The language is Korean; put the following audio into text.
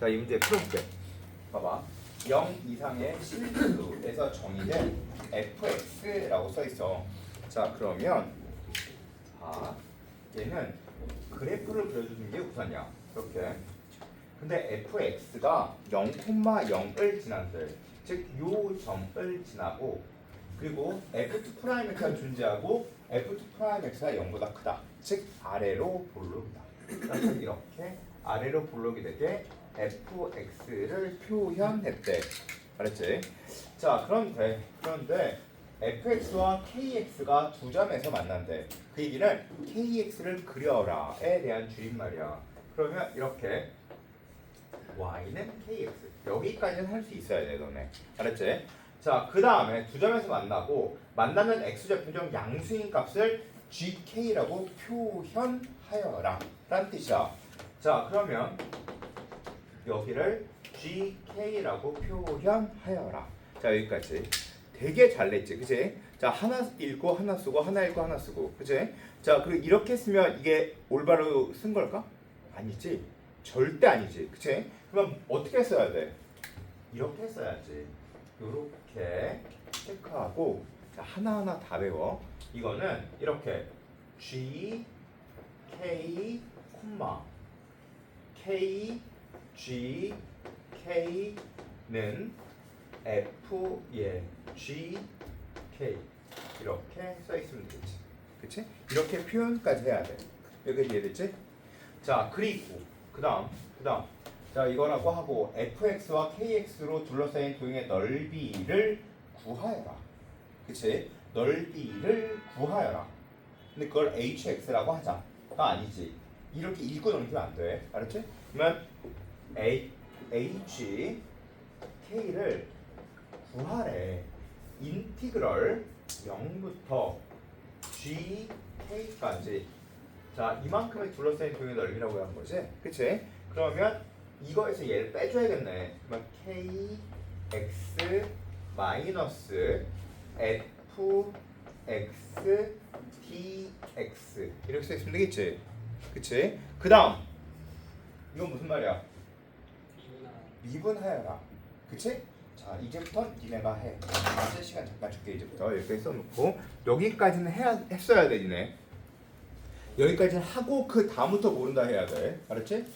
자, 이 문제 풀어볼게. 봐봐. 0 이상의 실수에서 정의된 fx라고 써 있어. 자, 그러면 자, 얘는 그래프를 그려주는 게 우선이야. 이렇게. 근데 fx가 0,0을 지난들, 즉요 점을 지나고 그리고 f2 프라임 x가 존재하고 f2 프라임 x가 0보다 크다. 즉 아래로 볼록이다. 이렇게 아래로 볼록이 되게 fx를 표현했대. 알았지? 자, 그런데 그런데 fx와 kx가 두 점에서 만난대. 그 얘기는 kx를 그려라에 대한 줄임말이야. 그러면 이렇게 y는 kx 여기까지는 할 수 있어야 돼 너네. 알았지? 자, 그 다음에 두 점에서 만나고 만나는 x좌표적 양수인 값을 gk라고 표현하여라 라는 뜻이야. 자, 그러면 여기를 gk라고 표현하여라. 자, 여기까지. 되게 잘 냈지, 그치? 자, 하나 읽고 하나 쓰고 하나 읽고 하나 쓰고, 그치? 자, 그리고 이렇게 쓰면 이게 올바로 쓴 걸까? 아니지. 절대 아니지, 그치? 그럼 어떻게 써야 돼? 이렇게 써야지. 이렇게 체크하고 자, 하나하나 다 배워. 이거는 이렇게 G K 콤마 K G K는 F 예 G K 이렇게 써 있으면 되겠지. 그치? 이렇게 표현까지 해야 돼. 여기까지 이해됐지? 자 그리고 그 다음 그 다음 자 이거라고 하고 fx와 kx로 둘러싸인 도형의 넓이를 구하여라. 그치? 넓이를 구하여라. 근데 그걸 hx라고 하자가 아니지. 이렇게 읽고 넘기면 안 돼. 알았지? 그러면 a h k를 구하래. 인티그럴 0부터 gk까지 자 이만큼의 둘러싸인 도형의 넓이라고 하는 거지. 그치? 그러면 이거에서 얘를 빼줘야겠네. 그러면 kx 마이너스 fx dx 이렇게 써 있으면 되겠지. 그치? 그 다음 이건 무슨 말이야? 미분하여라. 그치? 자 이제부터 니네가 해. 이제 시간 잠깐 줄게 이제부터 여기까지 써놓고 여기까지는 해야 했어야 돼 니네. 여기까지 하고 그 다음부터 모른다 해야 돼. 알았지?